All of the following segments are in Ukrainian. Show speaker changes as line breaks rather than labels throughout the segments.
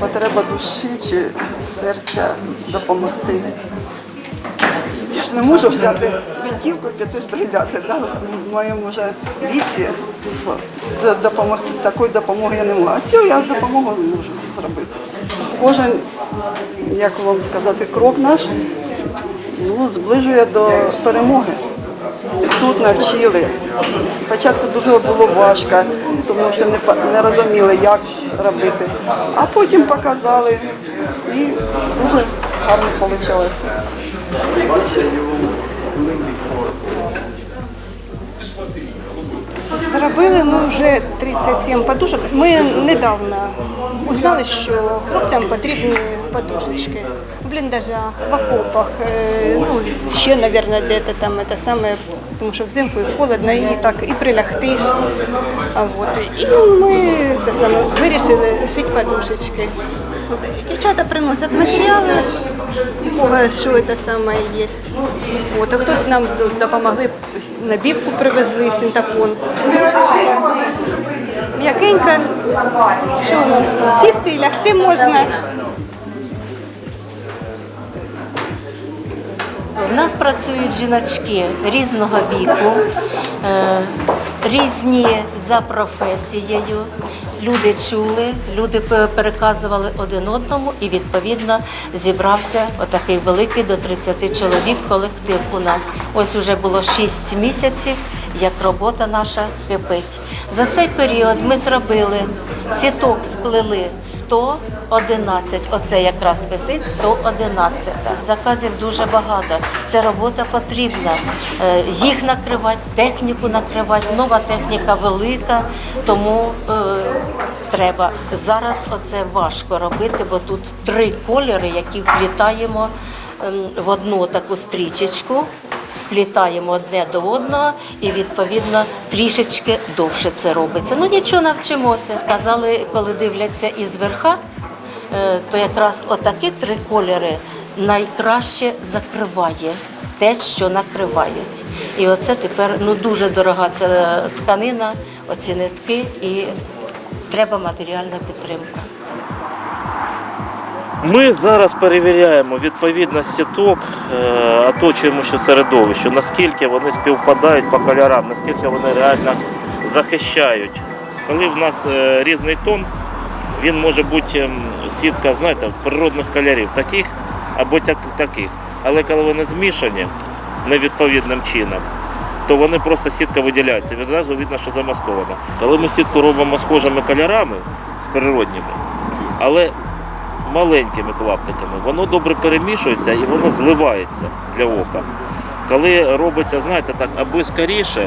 потреба душі чи серця допомогти. Я ж не можу взяти винтівку і піти стріляти. Да? В моєму вже віці допомогти, такої допомоги я не можу. А цю я допомогу не можу зробити. Кожен, як вам сказати, крок наш ну, зближує до перемоги. Тут навчили. Спочатку дуже було важко, тому що не, не розуміли, як робити. А потім показали і дуже гарно вийшло.
Зробили ми вже 37 подушок. Ми недавно узнали, що хлопцям потрібні подушечки в бліндажах, в окопах, е, ну, ще, мабуть, де там це саме, тому що взимку і холодно, і так, і прилягти. І ми те саме, вирішили шити подушечки. От, дівчата приносять матеріали, що це саме є. От, а хто нам допомогли, набівку привезли, синтапон. М'якенька, що сісти і лягти можна.
В нас працюють жіночки різного віку, е, різні за професією. Люди чули, люди переказували один одному, і відповідно зібрався отакий великий до 30 чоловік колектив у нас. Ось уже було 6 місяців, як робота наша кипить. За цей період ми зробили сіток сплели 111. Оце якраз висить 111. Заказів дуже багато. Це робота потрібна. Е, Їх накривати, техніку накривати. Нова техніка велика, тому е, треба. Зараз оце важко робити, бо тут три кольори, які вплітаємо ем, в одну таку стрічечку плітаємо одне до одного і відповідно трішечки довше це робиться. Ну нічого навчимося. Сказали, коли дивляться із верха, е, то якраз отакі три кольори найкраще закриває те, що накривають. І оце тепер ну дуже дорога ця тканина, оці нитки, і треба матеріальна підтримка.
Ми зараз перевіряємо відповідність сіток, е, оточуємо що середовище, наскільки вони співпадають по кольорам, наскільки вони реально захищають. Коли в нас е, різний тон, він може бути ем, сітка, знаєте, природних кольорів, таких або таких. Але коли вони змішані невідповідним чином, то вони просто сітка виділяється. Відразу видно, що замаскована. Коли ми сітку робимо схожими кольорами, з природніми, але маленькими клаптиками, воно добре перемішується і воно зливається для ока. Коли робиться, знаєте, так, аби скоріше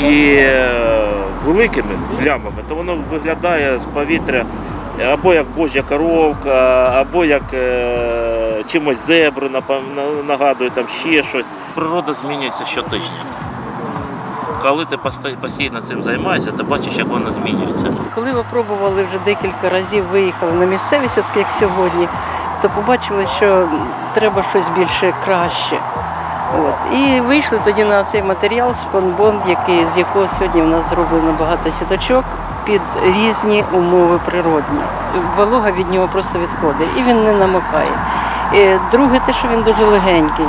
і е, великими плямами, то воно виглядає з повітря або як божа коровка, або як е, чимось зебру нагадує, там ще щось. Природа змінюється щотижня. Коли ти постійно цим займаєшся, ти бачиш, як вона змінюється.
Коли ви пробували вже декілька разів, виїхали на місцевість, от як сьогодні, то побачили, що треба щось більше краще. От. І вийшли тоді на цей матеріал спонбонд, який, з якого сьогодні в нас зроблено багато сіточок під різні умови природні. Волога від нього просто відходить і він не намокає. І друге, те, що він дуже легенький.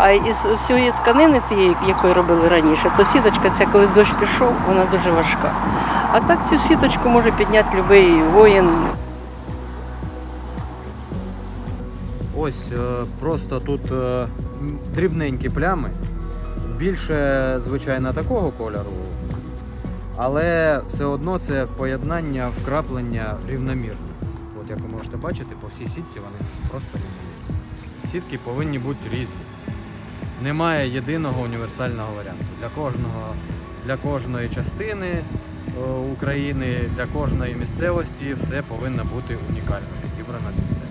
А із всієї тканини, тієї, якої робили раніше, то сіточка ця, коли дощ пішов, вона дуже важка. А так цю сіточку може підняти будь-який воїн.
Ось е, просто тут е, дрібненькі плями, більше, звичайно, такого кольору, але все одно це поєднання вкраплення рівномірне. От як ви можете бачити, по всій сітці вони просто рівномірні. Сітки повинні бути різні. Немає єдиного універсального варіанту. Для кожного, для кожної частини е, України, для кожної місцевості все повинно бути унікально підібрано для це.